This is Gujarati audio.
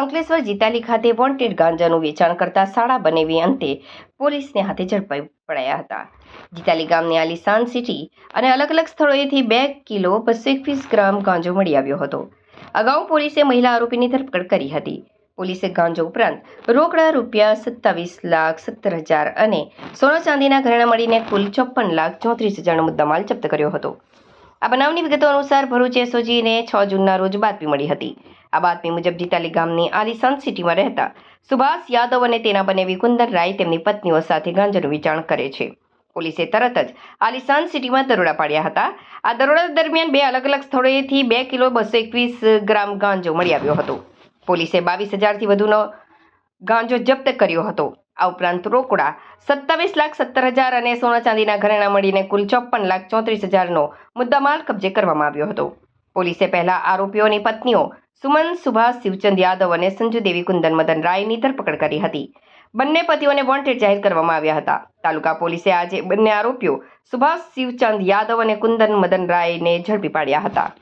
અંકલેશ્વર જીતાલી ખાતે વોન્ટેડ ગાંજાનું વેચાણ કરતા શાળા બનેવી અંતે પોલીસને હાથે ઝડપાઈ પડાયા હતા. જીતાલી ગામની આલિશાન સિટી અને અલગ અલગ સ્થળોએથી બે કિલો બસો એકવીસ ગ્રામ ગાંજો મળી આવ્યો હતો. અગાઉ પોલીસે મહિલા આરોપીની ધરપકડ કરી હતી. પોલીસે ગાંજો ઉપરાંત રોકડા રૂપિયા સત્તાવીસ લાખ સત્તર હજાર અને સોના ચાંદીના ઘરેણા મળીને કુલ ચોપન લાખ ચોત્રીસ હજારનો મુદ્દામાલ જપ્ત કર્યો હતો. આ બનાવની વિગતો અનુસાર ભરૂચ એસઓજીને છ જૂનના રોજ બાતમી મળી હતી. આ બાતમી મુજબ જીતાલી ગામની આલિશાન સિટીમાં રહેતા સુભાષ યાદવ અને તેના બનેવી વિકુંદર રાય તેમની પત્નીઓ સાથે ગાંજાનું વેચાણ કરે છે. પોલીસે તરત જ આલિસાન સિટીમાં દરોડા પાડ્યા હતા. આ દરોડા દરમિયાન બે અલગ અલગ સ્થળોએથી બે કિલો બસો એકવીસ ગ્રામ ગાંજો મળી આવ્યો હતો. પોલીસે બાવીસ હજારથી વધુનો ગાંજો જપ્ત કર્યો હતો. આ ઉપરાંત રોકડા સત્તાવીસ લાખ સત્તર હજાર અને સોના ચાંદીના ઘરેણા મળીને કુલ ચોપન લાખ ચોત્રીસ હજારનો મુદ્દામાલ કબજે કરવામાં આવ્યો હતો. પોલીસે પહેલા આરોપીઓની પત્નીઓ સુમન, સુભાષ, શિવચંદ યાદવ અને સંજુ દેવી કુંદન, મદન રાયની ધરપકડ કરી હતી. બંને પતિઓને વોન્ટેડ જાહેર કરવામાં આવ્યા હતા. તાલુકા પોલીસે આજે બંને આરોપીઓ સુભાષ, શિવચંદ યાદવ અને કુંદન, મદન રાયને ઝડપી પાડ્યા હતા.